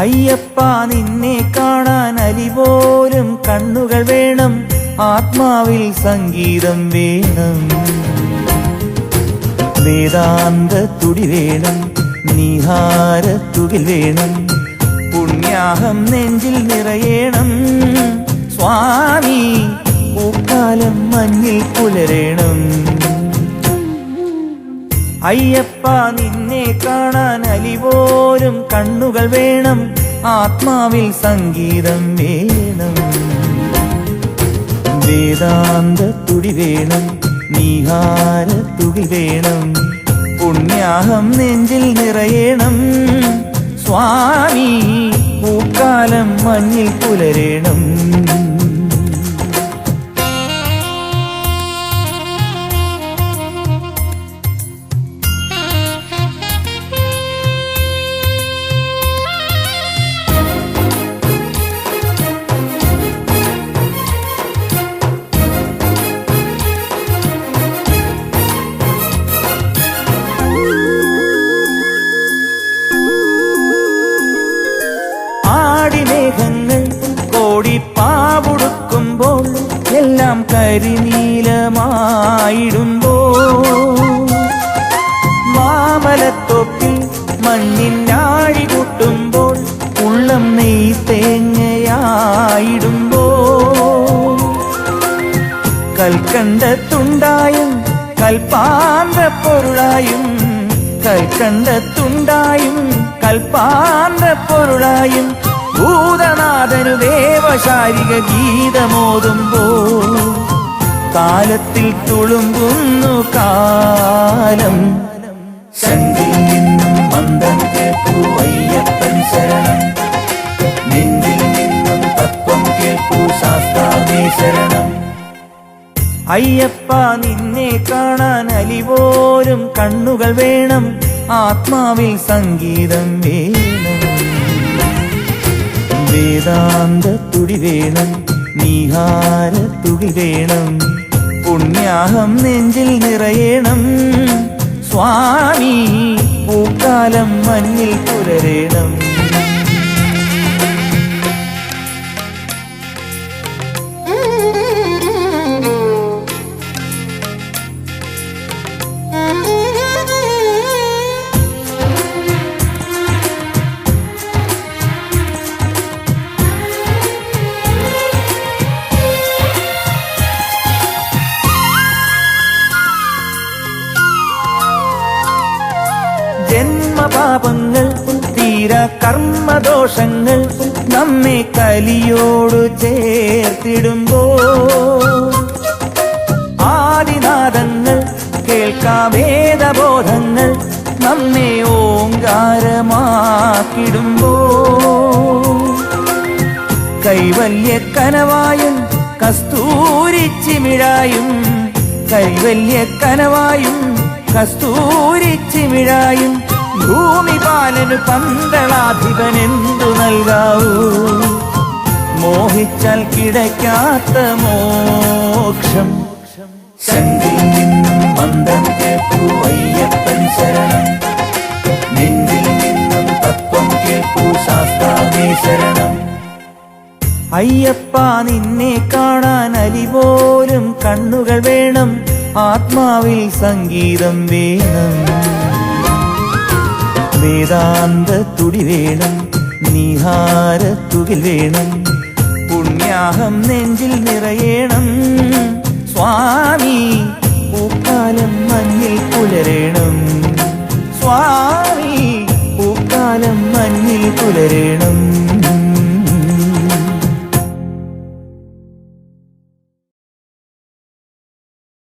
അയ്യപ്പ നിന്നെ കാണാൻ അലിപോലും കണ്ണുകൾ വേണം. ആത്മാവിൽ സംഗീതം വേണം. വേദാന്ത തുടി വേണം. നിഹാര തുകിൽ വേണം. പുണ്യാഹം നെഞ്ചിൽ നിറയേണം. സ്വാമി അയ്യപ്പ നിന്നെ കാണാൻ അലിപോലും കണ്ണുകൾ വേണം. ആത്മാവിൽ സംഗീതം വേണം. വേദാന്ത തുടി വേണം. നീഹാര തുകി വേണം. പുണ്യാഹം നെഞ്ചിൽ നിറയണം. സ്വാമി പൂക്കാലം മഞ്ഞിൽ പുലരേണം. ആടിമേഘങ്ങൾ കോടിപ്പാവുടുക്കുമ്പോൾ എല്ലാം കരിനീലമായിടുമ്പോ മാമലത്തൊട്ടിൽ മണ്ണിനാഴി കൂട്ടുമ്പോൾ ഉള്ളം നെയ് തേങ്ങയായിടുമ്പോ കൽക്കണ്ടത്തുണ്ടായും കൽപ്പാന്ത പൊരുളായും കൽക്കണ്ടത്തുണ്ടായും കൽപ്പാന്ത പൊരുളായും ഭൂതനാഥനു ദേവശാരിക ഗീതമോതുമ്പോ കാലത്തിൽ തുളുമ്പുന്നു കാലം. ശങ്കിൽ നിന്നും മന്ദം കേൾക്കൂ അയ്യപ്പൻ ശരണം. നെഞ്ചിൽ നിന്നും തത്വം കേൾക്കൂ ശാസ്താവേ ശരണം. അയ്യപ്പ നിന്നെ കാണാൻ അലിപോലും കണ്ണുകൾ വേണം. ആത്മാവിൽ സംഗീതം വേണം. വേദാന്ത തുടി വേണം നീഹാര തുടി വേണം പുണ്യാഹം നെഞ്ചിൽ നിറയണം. സ്വാമി പൂക്കാലം മഞ്ഞിൽ പുലരേണം. കർമ്മദോഷങ്ങൾ നമ്മെ കലിയോടു ചേർത്തിടുമ്പോ. ആദിനാദങ്ങൾ കേൾക്കാവേദബോധങ്ങൾ നമ്മെ ഓങ്കാരമാക്കിടുമ്പോ. കൈവല്യ കനവായും കസ്തൂരിച്ചിമിഴായും കൈവല്യ കനവായും കസ്തൂരിച്ചിമിഴായും പാലനു പന്തളാധിപനെന്തു നൽകാവൂ? മോഹിച്ചാൽ കിടക്കാത്ത മോക്ഷം. ശങ്കിൽ നിന്നും മന്ദം കേട്ടു അയ്യപ്പൻ ശരണം. നെഞ്ചിൽ നിന്നും തത്വം കേട്ടു ശാസ്താവേ ശരണം. അയ്യപ്പ നിന്നെ കാണാൻ അലി പോലും കണ്ണുകൾ വേണം. ആത്മാവിൽ സംഗീതം വേണം. വേദാന്ത തുടി വേണം നിഹാര തുകിൽ വേണം പുണ്യാഹം നെഞ്ചിൽ നിറയേണം. സ്വാമി പൂക്കാലം മഞ്ഞിൽ പുലരേണം. സ്വാമി പൂക്കാലം മഞ്ഞിൽ പുലരേണം.